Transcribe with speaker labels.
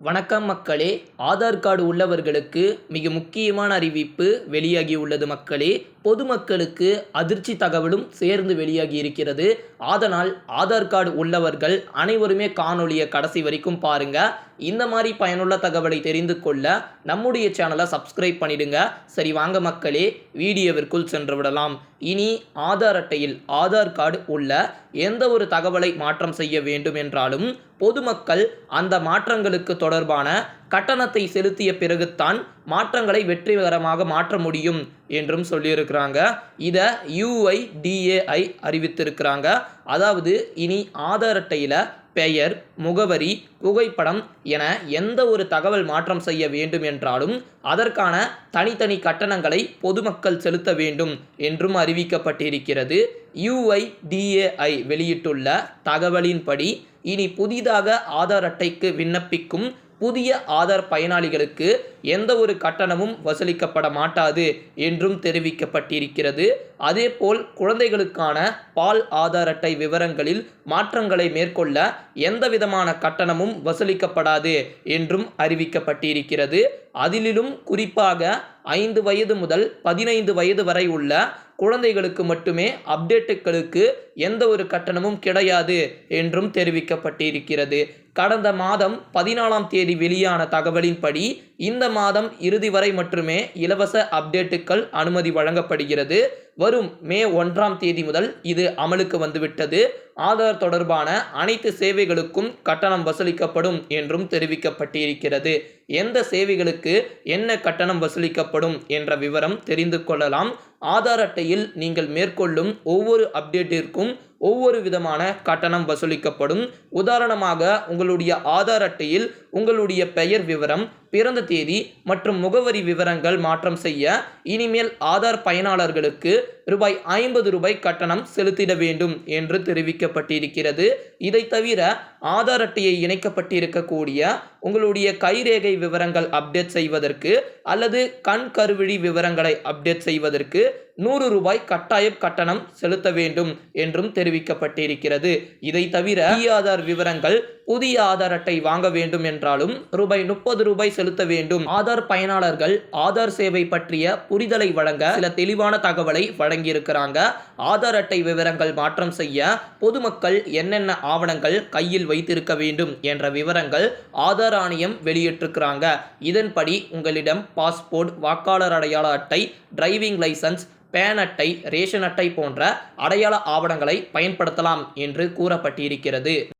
Speaker 1: வணக்கம் மக்களே ஆதார் கார்டு உள்ளவர்களுக்கு மிக முக்கியமான அறிவிப்பு வெளியாகி உள்ளது மக்களே. பொதுமக்களுக்கு அதிர்ச்சி தகவலும் சேர்ந்து வெளியாகி இருக்கிறது. அதனால் ஆதார் கார்டு உள்ளவர்கள் அனைவருமே காணொளியை கடைசி வரைக்கும் பாருங்க. இந்த மாதிரி பயனுள்ள தகவலை தெரிந்து கொள்ள நம்முடைய சேனலை சப்ஸ்கிரைப் பண்ணிடுங்க. சரி வாங்க மக்களே வீடியோவிற்குள் சென்று விடலாம். இனி ஆதார் அட்டையில் ஆதார் கார்டு உள்ள எந்த ஒரு தகவலை மாற்றம் செய்ய வேண்டும் என்றாலும் பொதுமக்கள் அந்த மாற்றங்களுக்கு தொடர்பான கட்டணத்தை செலுத்திய பிறகுத்தான் மாற்றங்களை வெற்றிகரமாக மாற்ற முடியும் என்றும் சொல்லியிருக்கிறாங்க. இதை யூஐடிஏஐ அறிவித்திருக்கிறாங்க. அதாவது இனி ஆதார் அட்டையில் பெயர் முகவரி புகைப்படம் என எந்த ஒரு தகவல் மாற்றம் செய்ய வேண்டும் என்றாலும் அதற்கான தனித்தனி கட்டணங்களை பொதுமக்கள் செலுத்த வேண்டும் என்றும் அறிவிக்கப்பட்டிருக்கிறது. யுஐடிஏஐ வெளியிட்டுள்ள தகவலின்படி இனி புதிதாக ஆதார் அட்டைக்கு விண்ணப்பிக்கும் புதிய ஆதார் பயனாளிகளுக்கு எந்த ஒரு கட்டணமும் வசூலிக்கப்பட மாட்டாது என்றும் தெரிவிக்கப்பட்டிருக்கிறது. அதேபோல் குழந்தைகளுக்கான பால் ஆதார் அட்டை விவரங்களில் மாற்றங்களை மேற்கொள்ள எந்த விதமான கட்டணமும் வசூலிக்கப்படாது என்றும் அறிவிக்கப்பட்டிருக்கிறது. அதிலும் குறிப்பாக ஐந்து வயது முதல் பதினைந்து வயது வரை உள்ள குழந்தைகளுக்கு மட்டுமே அப்டேட்டுகளுக்கு எந்த ஒரு கட்டணமும் கிடையாது என்றும் தெரிவிக்கப்பட்டிருக்கிறது. கடந்த மாதம் பதினாலாம் தேதி வெளியான தகவலின்படி இந்த மாதம் இறுதி வரை மட்டுமே இலவச அப்டேட்டுகள் அனுமதி வழங்கப்படுகிறது. வரும் மே ஒன்றாம் தேதி முதல் இது அமலுக்கு வந்துவிட்டது. ஆதார் தொடர்பான அனைத்து சேவைகளுக்கும் கட்டணம் வசூலிக்கப்படும் என்றும் தெரிவிக்கப்பட்டிருக்கிறது. எந்த சேவைகளுக்கு என்ன கட்டணம் வசூலிக்கப்படும் என்ற விவரம் தெரிந்து கொள்ளலாம். ஆதார் அட்டையில் நீங்கள் மேற்கொள்ளும் ஒவ்வொரு அப்டேட்டிற்கும் ஒவ்வொரு விதமான கட்டணம் வசூலிக்கப்படும். உதாரணமாக உங்களுடைய ஆதார் அட்டையில் உங்களுடைய பெயர் விவரம் பிறந்த தேதி மற்றும் முகவரி விவரங்கள் மாற்றம் செய்ய இனிமேல் ஆதார் பயனாளர்களுக்கு ரூபாய் ஐம்பது ரூபாய் கட்டணம் செலுத்திட வேண்டும் என்று தெரிவிக்கப்பட்டிருக்கிறது. இதை தவிர ஆதார் அட்டையை இணைக்கப்பட்டிருக்கக்கூடிய உங்களுடைய கைரேகை விவரங்கள் அப்டேட் செய்வதற்கு அல்லது கண் கருவிழி விவரங்களை அப்டேட் செய்வதற்கு நூறு ரூபாய் கட்டாய கட்டணம் செலுத்த வேண்டும் என்றும் தெரிவிக்கப்பட்டிருக்கிறது. இதை தவிர இ ஆதார் விவரங்கள் புதிய ஆதார் அட்டை வாங்க வேண்டும் என்றாலும் ரூபாய் முப்பது ரூபாய் செலுத்த வேண்டும். ஆதார் பயனாளர்கள் ஆதார் சேவை பற்றிய புரிதலை வழங்க சில தெளிவான தகவலை வழங்கியிருக்கிறாங்க. ஆதார் அட்டை விவரங்கள் மாற்றம் செய்ய பொதுமக்கள் என்னென்ன ஆவணங்கள் கையில் வைத்திருக்க வேண்டும் என்ற விவரங்கள் ஆதார் ஆணையம் வெளியிட்டிருக்கிறாங்க. இதன்படி உங்களிடம் பாஸ்போர்ட் வாக்காளர் அடையாள அட்டை டிரைவிங் லைசன்ஸ் பேன் அட்டை ரேஷன் அட்டை போன்ற அடையாள ஆவணங்களை பயன்படுத்தலாம் என்று கூறப்பட்டிருக்கிறது.